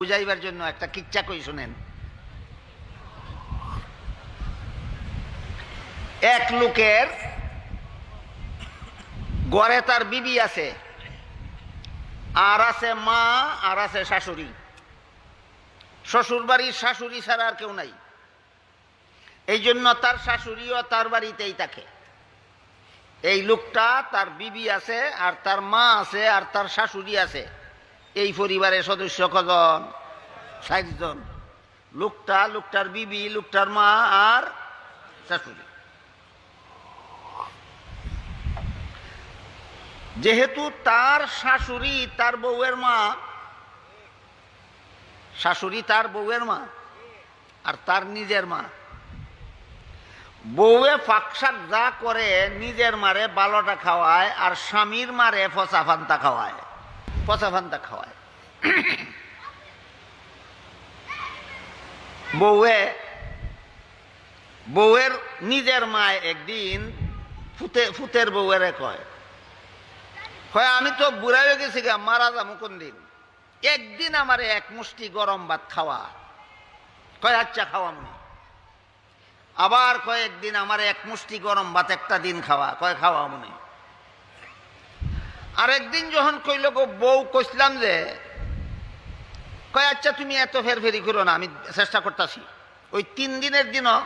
বুঝাইবার জন্য একটা কিচ্ছা কই শুনেন। এক লোকের গড়ে তার বিবি আছে, আর আছে মা, আর আছে শাশুড়ি। শ্বশুর বাড়ির শাশুড়ি ছাড়া আর কেউ নাই। এই জন্য তার শাশুড়িও তার বাড়িতেই থাকে। এই লোকটা তার বিবি আছে, আর তার মা আছে, আর তার শাশুড়ি আছে। এই পরিবারের সদস্য কজন? ষাট জন লোকটা, লোকটার বিবি, লোকটার মা আর শাশুড়ি। যেহেতু তার শাশুড়ি তার বউয়ের মা, শাশুড়ি তার বউয়ের মা আর তার নিজের মা, বউয়ে ফাঁকশাক যা করে, নিজের মারে বালোটা খাওয়ায় আর স্বামীর মারে ফসা ফান্তা খাওয়ায়। পচা ফান্তা খাওয়ায়। বউয়ে, বউয়ের নিজের মায় একদিন ফুতে, ফুতের বউয়েরে কয় কয় আমি তো বুড়া হয়ে গেছি গা, মারা যাব কোন দিন? একদিন আমার এক মুষ্টি গরম ভাত খাওয়া। কয় আচ্ছা খাওয়া মনে আবার কয়েকদিন আমার এক মুষ্টি গরম ভাত একটা দিন খাওয়া। কয় খাওয়া মনে আরেকদিন যখন কইল গো বউ কইসলাম যে, কয় আচ্ছা তুমি এত ফেরফেরি করো না, আমি চেষ্টা করতেছি। ওই তিন দিনের দিনও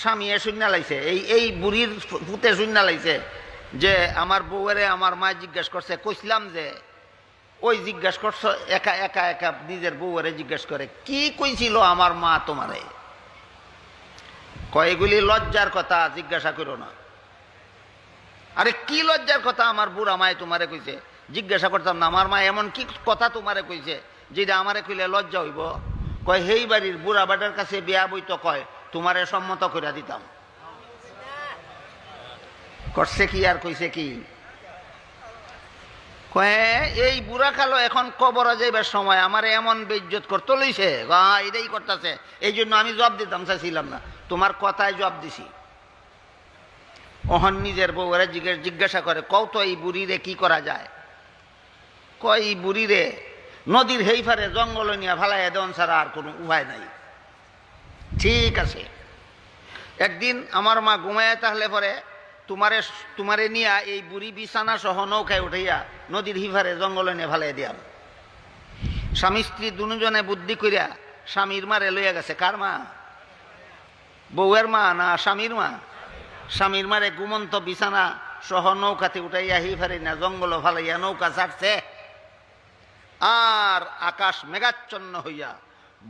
স্বামী এ শূন্য লাইছে। এই এই বুড়ির পুতে শূন্য লাইছে যে, আমার বউয়েরে আমার মা জিজ্ঞেস করছে কইসলাম যে, ওই জিজ্ঞেস করছ, একা একা একা নিজের বউয়েরে জিজ্ঞেস করে, কি কইছিল আমার মা তোমারে? কয়েকগুলি লজ্জার কথা, জিজ্ঞাসা করো না। আরে কি লজ্জার কথা? আমার বুড়া মায় তোমারে কইছে। জিজ্ঞাসা করতাম না, আমার মা এমন কি কথা তোমারে কইছে, যেটা আমারে কইলে লজ্জা হইব? কয়, হেই বাড়ির বুড়া বাটার কাছে বিয়া বই তো কয়, তোমারে সম্মত করে দিতাম। করছে কি আর কইছে কি? কয়ে, এই বুড়া কালো এখন কবর যাইবার সময়, আমার এমন বেজ্জত করতে লইছে? এটাই করতেছে। এই জন্য আমি জব দিতাম, চাইছিলাম না। তোমার কথায় জব দিছি। অহন নিজের বউরা জিজ্ঞেস জিজ্ঞাসা করে, কও তো এই বুড়িরে কি করা যায়? কয়, এই বুড়িরে নদীর হেইফারে জঙ্গল নিয়ে ফালাইয়া দেওয়ান ছাড়া আর কোনো উপায় নাই। ঠিক আছে। একদিন আমার মা ঘুমাইয়া তাহলে পরে তোমারে তোমারে নিয়া এই বুড়ি বিছানা সহ নৌকায় উঠাইয়া নদীর হিফারে জঙ্গলে নিয়ে ফালাই দিয়াম। স্বামী স্ত্রী দুজনে বুদ্ধি করিয়া স্বামীর মারে লইয়া গেছে। কার মা? বউয়ের মা না স্বামীর মা? স্বামীর মারে ঘুমন্ত বিছানা সহ নৌকাতে উঠাইয়া হিফারে না জঙ্গল ফালাইয়া নৌকা ছাড়ছে আর আকাশ মেঘাচ্ছন্ন হইয়া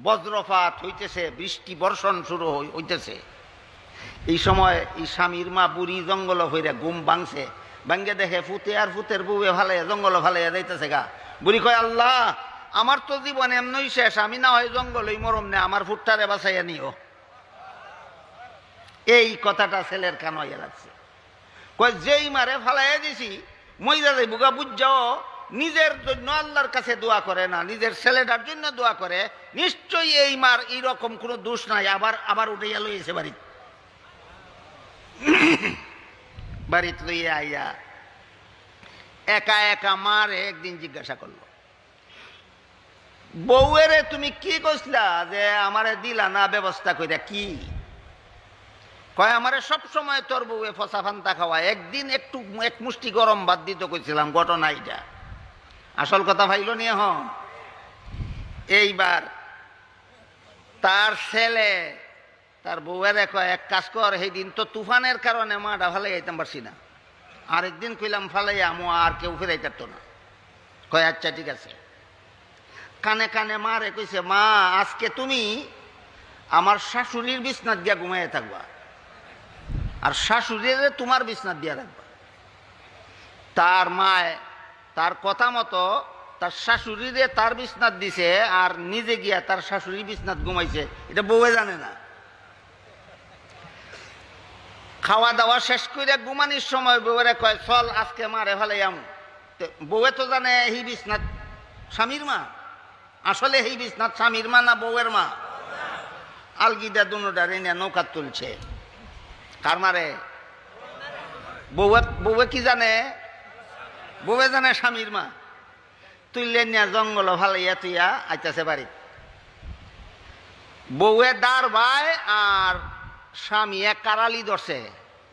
বজ্রপাত হইতেছে, বৃষ্টি বর্ষণ শুরু হই- হইতেছে। এই সময় এই স্বামীর মা বুড়ি জঙ্গল হইরা গুম ভাঙছে। ভাঙ্গে দেখে ফুতে আর ফুতের বউয়ে ভালাইয়া জঙ্গল ভালাইয়া যাইতেছে গা। বুড়ি কয়, আল্লাহ, আমার তো জীবন এমনই শেষ, আমি না হয় জঙ্গল ওই মরম নে, আমার ফুটটারে বাঁচাইয়া নিও। এই কথাটা ছেলের কান কয়, যেই মারে ফালাইয়া দিছি যাই বুগা বুঝাও নিজের জন্য আল্লাহর কাছে দোয়া করে না, নিজের ছেলেটার জন্য দোয়া করে। নিশ্চয়ই এই মার এইরকম কোনো দোষ নাই, আবার আবার উঠাইয়া লইয়েছে বাড়িতে। বাড়িতে লইয়া আইয়া একা একা মার একদিন জিজ্ঞাসা করল, বউয়েরে তুমি কি কইসলা যে আমারে দিলা না ব্যবস্থা কইরা কি? কয়, আমারে সব সময় তোর বউয়ে ফসা ফান্তা খাওয়া একদিন একটু, এক মুষ্টি গরম বাদ দিত কইছিলাম, ঘটনা এইটা। আসল কথা ভাইল নিয়ে হ এইবার তার ছেলে, তার বউয়ের কয় এক কাজ কর সেই দিন তো তুফানের কারণে মাটা ফালাই যাইতাম পারছি না। আরেকদিন কইলাম ফালাই আমো আর কেউ ফেরাই পারতো না। কয় আচ্ছা ঠিক আছে। কানে কানে মারে কইছে, মা, আজকে তুমি আমার শাশুড়ির বিছনাত গিয়া ঘুমাইয়া থাকবা। আর শাশুড়ির তোমার বিছনাত দিয়া রাখবা। তার মায় তার কথা মতো তার শাশুড়িরে তার বিছনাত দিছে আর নিজে গিয়া তার শাশুড়ির বিছনাত ঘুমাইছে। এটা বউয়ে জানে না। খাওয়া দাওয়া শেষ করে ঘুমানির সময় বউরে কয়, চল, আজকে মারে ফেলে আম। বউয়ে তো জানে এই বিছনাত স্বামীর মা। আসলে এই বিছনাত স্বামীর মা না বউয়ের মা? আলগিদা দুনোটা রেনে নৌকা তুলছে। কার মারে বউয়ে কি জানে? বউয়ে জানে স্বামীর মা। তুললে নিয়া জঙ্গল ভালাইয়া তুইয়া আইতাছে বাড়ি বউয়ে দার ভাই আর স্বামীয়ে কারালি ধরছে।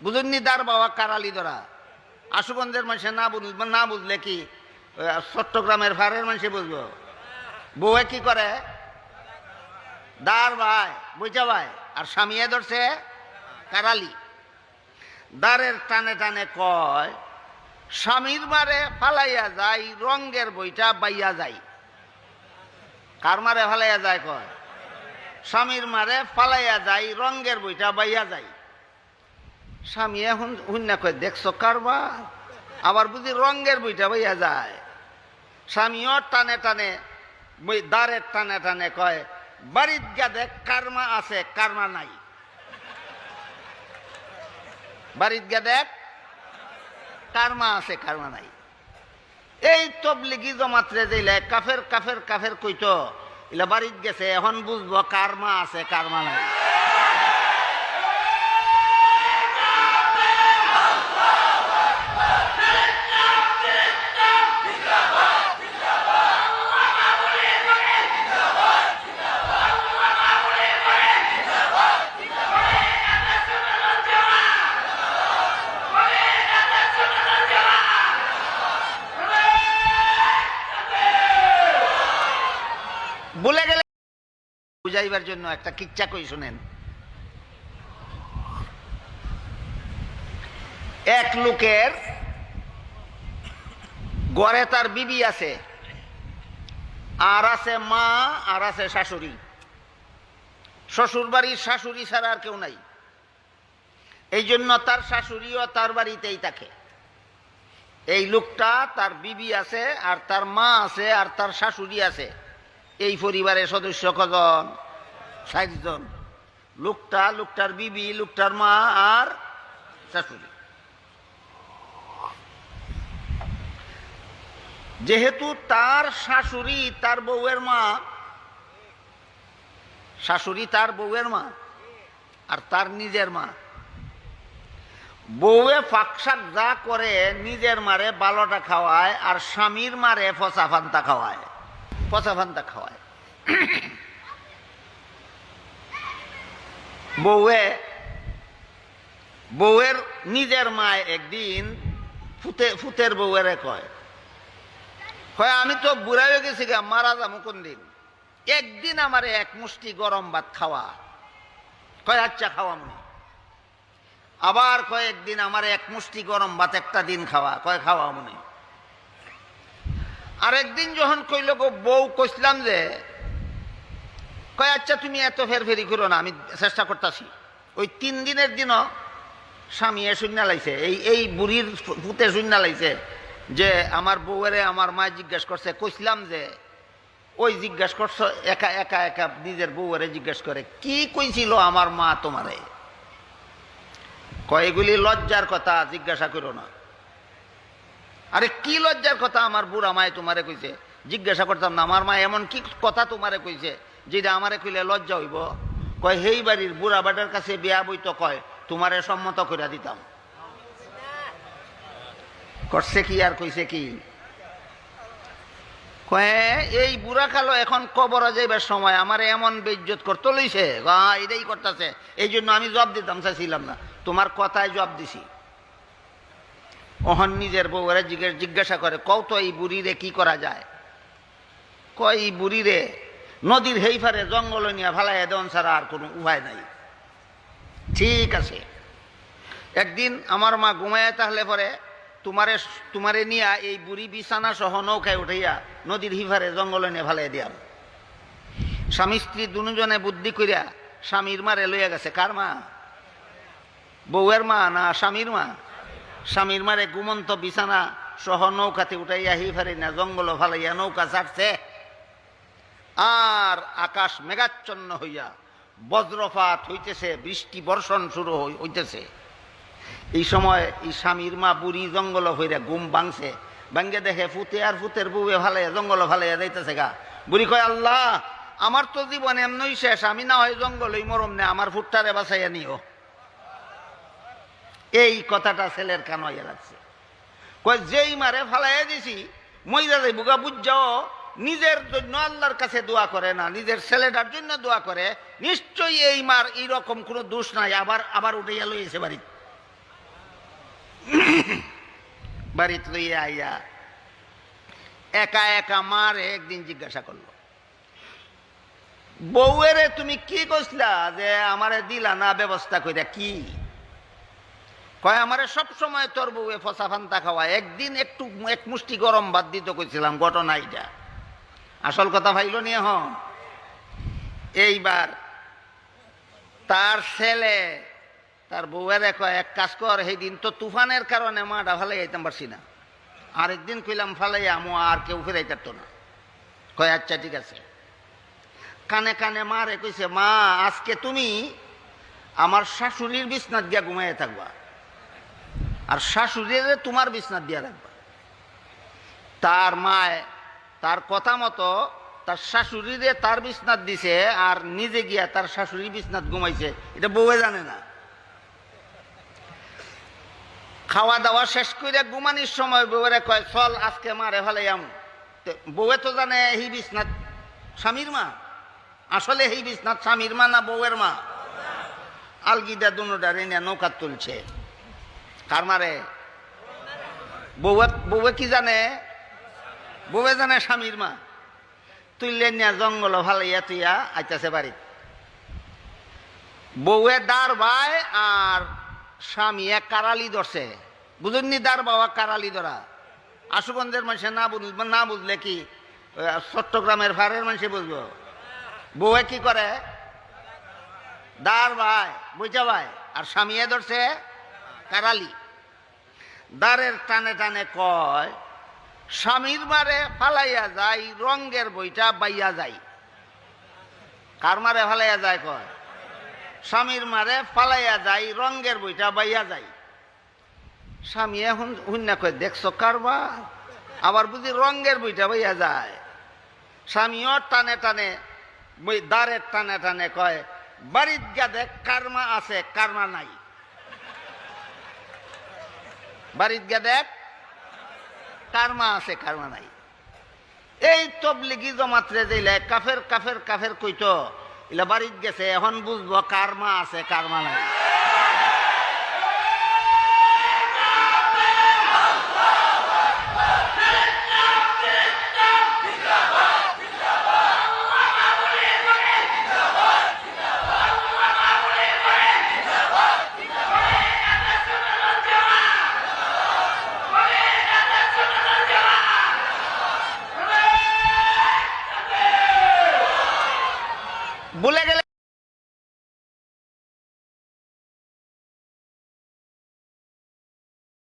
বুঝুননি দার বাবা কারালি ধরা? আশুগঞ্জের মানুষে না বুঝবে না বুঝলে কি চট্টগ্রামের ফারের মানুষে বুঝব? বউয়ে কি করে? দার ভাই বুঝা ভাই আর স্বামীয়ে ধরছে কারালি। দারের টানে টানে কয়, স্বামীর মারে ফালাইয়া যাই রঙ্গের বইটা বাইয়া যাই কার মারে ফালাইয়া যায় কয়? স্বামীর মারে ফালাইয়া যাই রঙ্গের বইটা বাইয়া যায়। স্বামী এখন হুন্না কয়, দেখছ কারবার আবার বুঝি রঙ্গের বইটা বাইয়া যায়। স্বামীও টানে টানে দারের টানে টানে কয় বাড়ির গা দেখ কারমা আছে কারমা নাই? বাড়ির গা দেখ, কারমা আছে, কারমা নাই। এই তবলিগি জমাত্রে দিলে কাফের কাফের কাফের কইতো এলা বাড়িত গেছে, এখন বুঝব কারমা আছে, কারমা নাই। বুঝাইবার জন্য একটা কিচ্ছা কই শুনেন। এক লোকের গড়ে তার বিবি আছে, আর আছে মা, আর আছে শাশুড়ি। শ্বশুর বাড়ির শাশুড়ি ছাড়া আর কেউ নাই। এই জন্য তার শাশুড়িও তার বাড়িতেই থাকে। এই লোকটা, তার বিবি আছে, আর তার মা আছে, আর তার শাশুড়ি আছে। এই পরিবারের সদস্য কজন? ষাট জন লোকটা, লোকটার বিবি, লোকটার মা আর শাশুড়ি। যেহেতু তার শাশুড়ি তার বউয়ের মা, শাশুড়ি তার বউয়ের মা আর তার নিজের মা, বউয়ে ফাঁকশাক যা করে নিজের মারে বালোটা খাওয়ায় আর স্বামীর মারে ফসা ফান্তা খাওয়ায়। পচা ফান্তা খাওয়ায়। বউয়ে, বউয়ের নিজের মায় একদিন ফুতে ফুতের বউয়েরে কয় কয় আমি তো বুড়া হয়ে গেছি গা, মারা যাব কোন দিন? একদিন আমার এক মুষ্টি গরম ভাত খাওয়া, কয় আচ্ছা খাওয়া মনে আবার কয়েকদিন আমার এক মুষ্টি গরম ভাত একটা দিন খাওয়া। কয় খাওয়া মনে আরেকদিন যখন কইল গো, বউ কইসলাম যে কয় আচ্ছা তুমি এত ফেরফেরি করো না, আমি চেষ্টা করতেছি। ওই তিন দিনের দিনও স্বামী এ শূন্য লাইছে। এই এই বুড়ির ভূতে শূন্য লাইছে যে আমার বউয়েরে আমার মা জিজ্ঞেস করছে কইসলাম যে ওই জিজ্ঞেস করছ, একা একা একা নিজের বউয়েরে জিজ্ঞেস করে, কি কইছিল আমার মা তোমারে? কয়েকগুলি লজ্জার কথা, জিজ্ঞাসা করো না। আরে, কি লজ্জার কথা, আমার বুড়া মায় তোমারে কইছে? জিজ্ঞাসা করতাম না, আমার মা এমন কি কথা তোমারে কইছে? যেটা আমারে কইলে লজ্জা হইব, কয়, হেই বাড়ির বুড়া বাটার কাছে বিয়া বইত কয়, তোমারে সম্মত করে দিতাম। করছে কি আর কইছে কি? কয়ে, এই বুড়া কালো এখন কবর যাইবার সময় আমার এমন বেজ্জত করতে লইছে? এটাই করতেছে। এই জন্য আমি জব দিতাম, চাইছিলাম না। তোমার কথায় জব দিছি। অহন নিজের বউরে জিজ্ঞেস করে, কও এই এই বুড়িরে কি করা যায়? কয়, এই বুড়িরে নদীর হেইফারে জঙ্গল নিয়ে ফালাইয়া দেওয়ান ছাড়া আর কোনো উপায় নাই। ঠিক আছে। একদিন আমার মা ঘুমাইয়া তাহলে পরে তোমারে তোমারে নিয়া এই বুড়ি বিছানা সহ নৌকায় উঠাইয়া নদীর হিফারে জঙ্গলে নিয়ে ফালাই দিয়াম। স্বামী স্ত্রী দুজনে বুদ্ধি করিয়া স্বামীর মারে লইয়া গেছে। কার মা? বউয়ের মা না স্বামীর মা? স্বামীর মারে ঘুমন্ত বিছানা সহ নৌকাতে উঠাইয়া হিফারে না জঙ্গল ফালাইয়া নৌকা ছাড়ছে। আর আকাশ মেঘাচ্ছন্ন হইয়া বজ্রপাত হইতেছে, বৃষ্টি বর্ষণ শুরু হই- হইতেছে। এই সময় এই স্বামীর মা বুড়ি জঙ্গল হইরা গুম ভাঙছে। ভাঙ্গে দেখে ফুতে আর ফুতের বুয়ে ভালাইয়া জঙ্গল ভালাইয়া যাইতেছে গা। বুড়ি কয়, আল্লাহ, আমার তো জীবন এমনই শেষ। আমি না হয় জঙ্গল ওই মরম নে, আমার ফুটটারে বাঁচাইয়া নিও। এই কথাটা ছেলের কান হইয়া লাগছে। কয়, যেই মারে ফালাইয়া দিছি, মইরা যাই বুগা বুঝাও নিজের জন্য আল্লাহর কাছে দোয়া করে না, নিজের ছেলেটার জন্য দোয়া করে, নিশ্চয়ই এই মার এইরকম কোনো দোষ নাই, আবার আবার উঠে গেল এসে বাড়িতে। বাড়িতে লইয়া আইয়া একা একা মার একদিন জিজ্ঞাসা করল, বউয়েরে তুমি কি কইসলা যে আমারে দিলা না ব্যবস্থা কইরা কি? কয়, আমারে সব সময় তোর বউয়ে ফসা ফান্তা খাওয়া একদিন একটু এক মুষ্টি গরম বাদ দিত কইছিলাম, ঘটনা এইটা। আসল কথা ভাইল নিয়ে হ এইবার তার ছেলে, তার বউয়ের কয় এক কাজ কর, সেই দিন তো তুফানের কারণে মাটা ভালো যাইতাম পারছি না। আরেকদিন কইলাম, ফালাই আমো, আর কেউ ফেরাই পারত না। কয় আচ্ছা ঠিক আছে। কানে কানে মারে কইছে, মা, আজকে তুমি আমার শাশুড়ির বিছনাত দিয়া ঘুমাইয়া থাকবা। আর শাশুড়ির তোমার বিছনাত দিয়া রাখবা। তার মায় তার কথা মতো তার শাশুড়িরে তার বিছনাত দিছে আর নিজে গিয়া তার শাশুড়ির বিছনাত ঘুমাইছে, এটা বউয়ে জানে না। খাওয়া দাওয়া শেষ করে ঘুমানির সময় বউরে কয়, চল, আজকে মারে ভালে আম বউয়ে তো জানে এই বিছনাত স্বামীর মা। আসলে এই বিছনাত স্বামীর মা না বউয়ের মা? আলগিদা দুনোটার এনে নৌকা তুলছে। কার মারে? বউয়ে বউয়ে কি জানে? বউয়ে জানে স্বামীর মা। তুললে নিয়া জঙ্গল ভালাইয়া তুইয়া আইতাছে বাড়ি বউয়ে দাঁড় ভাই আর স্বামীয়ে কারালি ধরছে। বুঝুননি দাঁড় বাবা কারালি ধরা? আশুগঞ্জের মানুষে না বুঝবে না বুঝলে কি চট্টগ্রামের ফারের মানুষে বুঝব? বউয়ে কি করে? দাঁড় ভাই বুঝা ভাই আর স্বামীয়ে ধরছে কারালি। দাঁড়ের টানে টানে কয় স্বামীর মারে ফালাইয়া যায়, রঙ্গের বইটা বাইয়া যায়। কার মারে ফালাইয়া যায় কয়? স্বামীর মারে ফালাইয়া যায়, রঙ্গের বইটা বাইয়া যায়। স্বামী এখন হুন্না কয়, দেখছ কারবার আবার বুঝি রঙ্গের বইটা বাইয়া যায়। স্বামীও টানে টানে দাঁড়ের টানে টানে কয় বাড়ির গা দেখ কারমা আছে কারমা নাই। বাড়ির গা কারমা আছে, কারমা নাই। এই তবলিগি জমাত্রে দিলে কাফের কাফের কাফের কইতো এলা বাড়িত গেছে, এখন বুঝব কারমা আছে, কারমা নাই।